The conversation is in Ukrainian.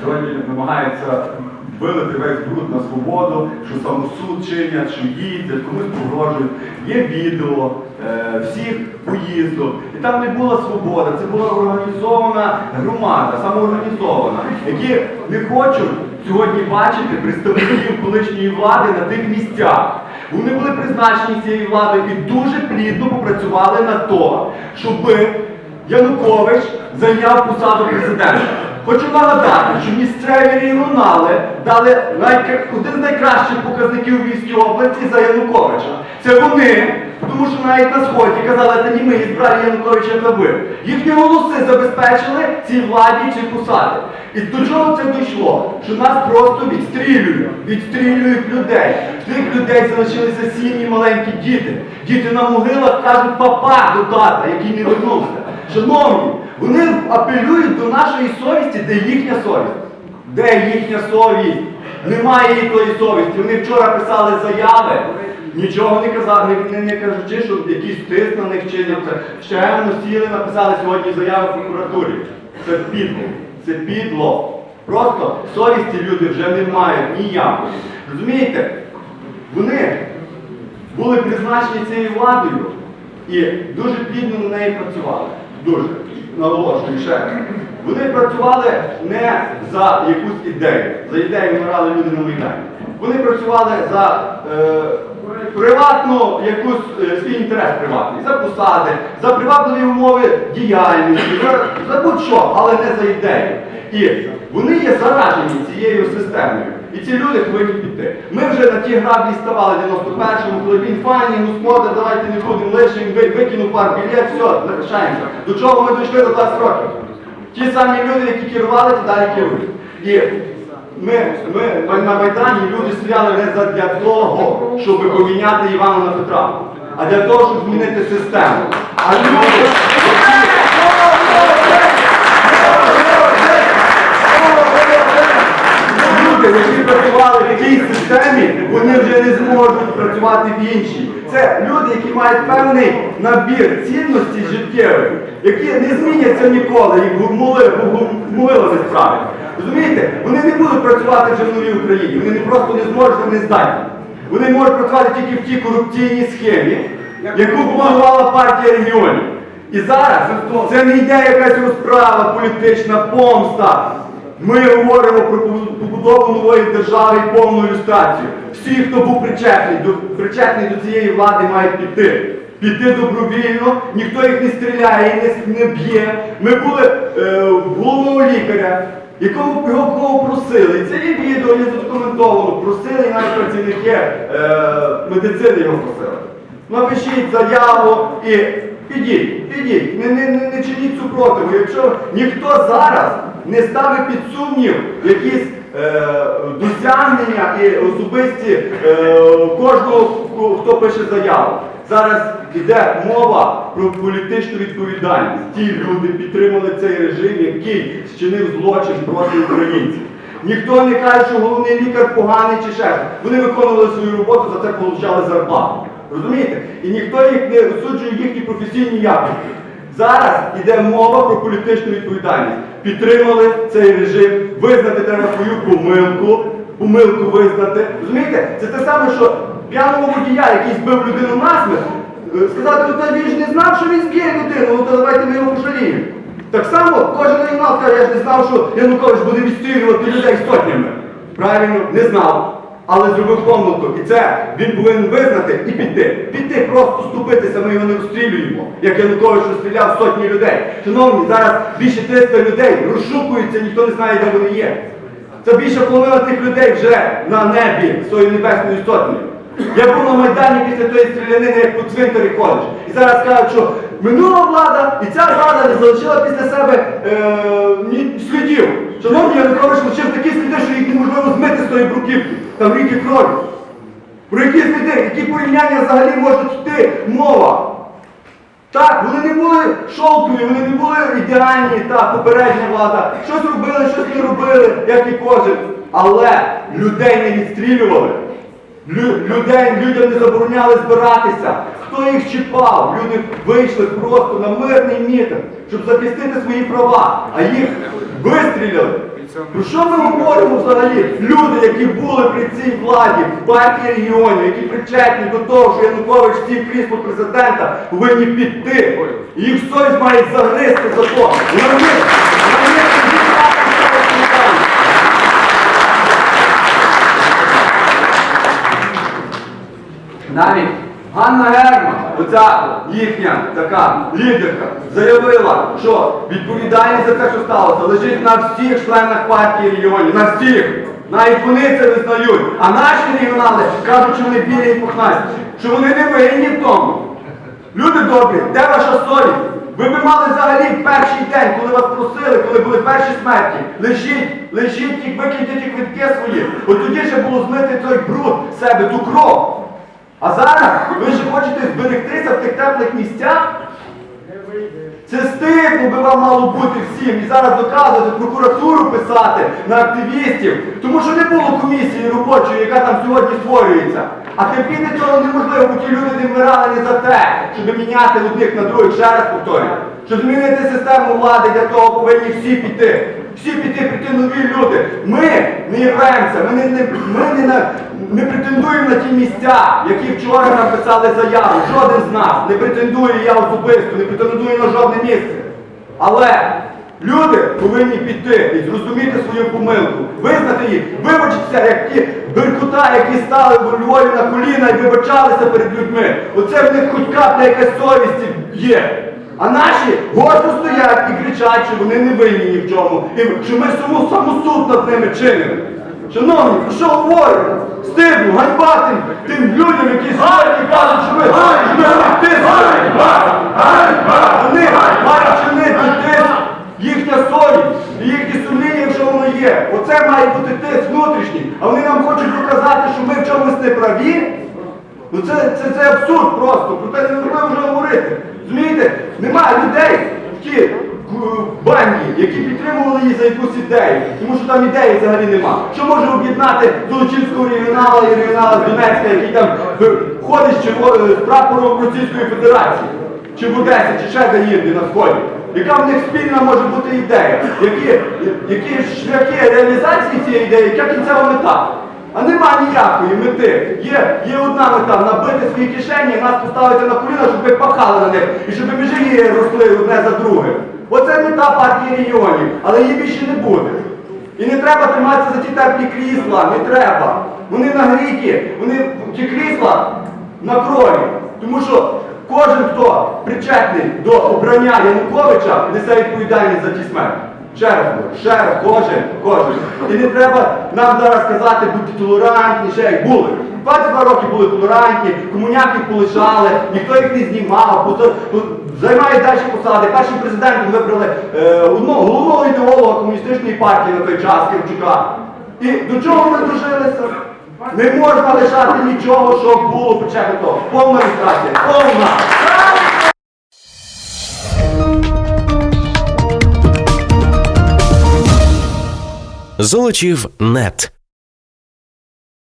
сьогодні намагаються вилити весь бруд на свободу, що самосуд чинять, що їздять, комусь погрожують. Є відео е, всіх поїздок. І там не була свобода, це була організована громада, самоорганізована, які не хочуть сьогодні бачити представників колишньої влади на тих місцях. Вони були призначені цією владою і дуже плідно попрацювали на то, щоби Янукович зайняв посаду президента. Хочу нагадати, що місцеві регіонали дали найкра- один з найкращих показників Львівській області за Януковича. Це вони, тому що навіть на сході казали, це не ми збрали Януковича та ви. Їхні голоси забезпечили цій владі ці посади. І до чого це дійшло? Що нас просто відстрілюють, відстрілюють людей. Тих людей залишилися сім'ї маленькі діти. Діти на могилах кажуть папа до тата, який не вернувся. Шановні, вони апелюють до нашої совісті, де їхня совість. Де їхня совість? Немає тої совісті. Вони вчора писали заяви, нічого не казали, не, не, кажучи, що якийсь тиск на них чиняться. Ще воно сіли, написали сьогодні заяви в прокуратурі. Це підло. Це підло. Просто совісті люди вже не мають ніякої. Розумієте? Вони були призначені цією владою і дуже плідно на неї працювали. Дуже. Наголошую ще. Вони працювали не за якусь ідею. За ідею вмирали люди на Майдані. Вони працювали за е, приватну якусь е, свій інтерес приватний, за посади, за привабливі умови діяльності, за, за будь-що, але не за ідею. І вони є заражені цією системою. І ці люди повинні піти. Ми вже на ті граблі ставали в 91-му, коли він фані, ну смотри, давайте не будемо лишим, викинув пар білет, все, залишаємося. До чого ми дійшли до 20 років? Ті самі люди, які керували, ті далі керують. І ми, ми на Майдані люди стояли не задля того, щоб поміняти Івана на Петра, а для того, щоб змінити систему. А люди, Люди, які працювали в тій системі, вони вже не зможуть працювати в іншій. Це люди, які мають певний набір цінностей життєвих, які не зміняться ніколи, їх гурмули, гурмулили справи. Розумієте? Вони не будуть працювати вже в новій Україні, вони не просто не зможуть, вони здатні. Вони можуть працювати тільки в тій корупційній схемі, яку планувала партія регіонів. І зараз це не йде якась розправа, політична помста. Ми говоримо про побудову нової держави і повну ілюстрацію. Всі, хто був причетний до, причетний до цієї влади, мають піти. Піти добровільно, ніхто їх не стріляє, не, не б'є. Ми були е, головного лікаря, якого його просили. І це є відео, є задокументовано. Просили і навіть працівники е, медицини його просили. Напишіть заяву і підіть, підіть, не, не, не, не чиніть супротиву. Якщо ніхто зараз не ставить під сумнів якісь е, досягнення і особисті е, кожного, хто- пише заяву. Зараз йде мова про політичну відповідальність. Ті люди підтримали цей режим, який зчинив злочин проти українців. Ніхто не каже, що головний лікар поганий чи ще. Вони виконували свою роботу, за це отримали зарплату. Розумієте? І ніхто їх не осуджує їхні професійні якості. Зараз йде мова про політичну відповідальність. Підтримали цей режим, визнати треба свою помилку, помилку визнати. Розумієте? Це те саме, що п'яного водія, який збив людину насмерть, е, сказати, ну він ж не знав, що він зб'є людину, ну то давайте ми його пожаліємо. Так само кожен регіонал каже, я ж не знав, що Янукович буде відстрілювати людей сотнями. Правильно, не знав, але зробив помилку. І це він повинен визнати і піти. Піти, просто ступитися, ми його не розстрілюємо, як Янукович розстріляв сотні людей. Шановні, зараз більше 300 людей розшукуються, ніхто не знає, де вони є. Це більше половина тих людей вже на небі з тої небесної сотні. Я був на Майдані після тої стрілянини, як по цвинтарі ходиш. І зараз кажуть, що минула влада, і ця влада не залишила після себе е, слідів. Шановні Янукович лишив такі сліди, що їх неможливо тої бруківки. Там ріки крові. Про які сліди, які порівняння взагалі можуть йти мова? Так, вони не були шовкові, вони не були ідеальні, так, попередня влада. Щось робили, щось не робили, як і кожен. Але людей не відстрілювали. Лю- людей, людям не забороняли збиратися. Хто їх чіпав? Люди вийшли просто на мирний мітинг, щоб захистити свої права, а їх вистріляли. Про що ми говоримо взагалі? Люди, які були при цій владі, в партії регіонів, які причетні до того, що Янукович сів крісло президента, повинні піти. Їх совість має загризти за то. Навіть Ганна Герман, оця їхня така лідерка, заявила, що відповідальність за те, що сталося, лежить на всіх членах партії регіонів, на всіх. Навіть вони це визнають. А наші регіонали кажуть, що вони білі і пухнасті, що вони не винні в тому. Люди добрі, де ваша совість? Ви би мали взагалі перший день, коли вас просили, коли були перші смерті, лежіть, лежіть викиньте ті квитки свої. От тоді ще було змити той бруд себе, ту кров. А зараз ви ж хочете зберегтися в тих теплих місцях? Це стидно би вам мало бути всім. І зараз доказувати, прокуратуру писати на активістів. Тому що не було комісії робочої, яка там сьогодні створюється. А терпіти цього неможливо, бо ті люди не вмирали не за те, щоб міняти одних на других, ще раз повторюю. Щоб змінити систему влади, для того повинні всі піти. Всі піти, прийти нові люди. Ми не являємося, ми не, не, ми не, на- не претендуємо на ті місця, які вчора написали заяву. Жоден з нас не претендує я особисто, не претендую на жодне місце. Але люди повинні піти і зрозуміти свою помилку, визнати її, вибачитися, як ті беркута, які стали в Львові на коліна і вибачалися перед людьми. Оце в них хоч капля якась совісті є. А наші гордо стоять і кричать, що вони не винні ні в чому, і що ми саму самосуд над ними чинимо. Шановні, про що говорять? Стидно, ганьба тим, тим людям, які сьогодні кажуть, що ми, що ми не тиск. Вони мають чинити тиск, їхня совість і їхні сумління, якщо воно є. Оце має бути тиск внутрішній. А вони нам хочуть доказати, що ми в чомусь не праві. Ну це, це, це абсурд просто, про це неможливо вже говорити. Розумієте? Немає людей в тій е, які підтримували її за якусь ідею, тому що там ідеї взагалі нема. Що може об'єднати Золочівського регіонала і регіонала Донецька, який там е, ходить з прапором Російської Федерації, чи в Одесі, чи ще де-інде на сході? Яка в них спільна може бути ідея? Які, які шляхи реалізації цієї ідеї, яка кінцева мета? А нема ніякої мети. Є, є одна мета набити свої кишені, нас поставити на коліна, щоб ми пахали на них, і щоб межі росли одне за друге. Оце мета партії регіонів, але її більше не буде. І не треба триматися за ті теплі крісла, не треба. Вони нагріті, вони ті крісла на крові. Тому що кожен, хто причетний до обрання Януковича, несе відповідальність за ті смерті. Ще раз, кожен, кожен. І не треба нам зараз казати, будьте толерантні, ще як були. 22 роки були толерантні, комуняків полишали, ніхто їх не знімав, займають далі посади. Першим президентом вибрали е, одного головного ідеолога комуністичної партії на той час, Кирчука. І до чого ми дожилися? Не можна лишати нічого, що було почато. Повна люстрація, повна. Золочів нет.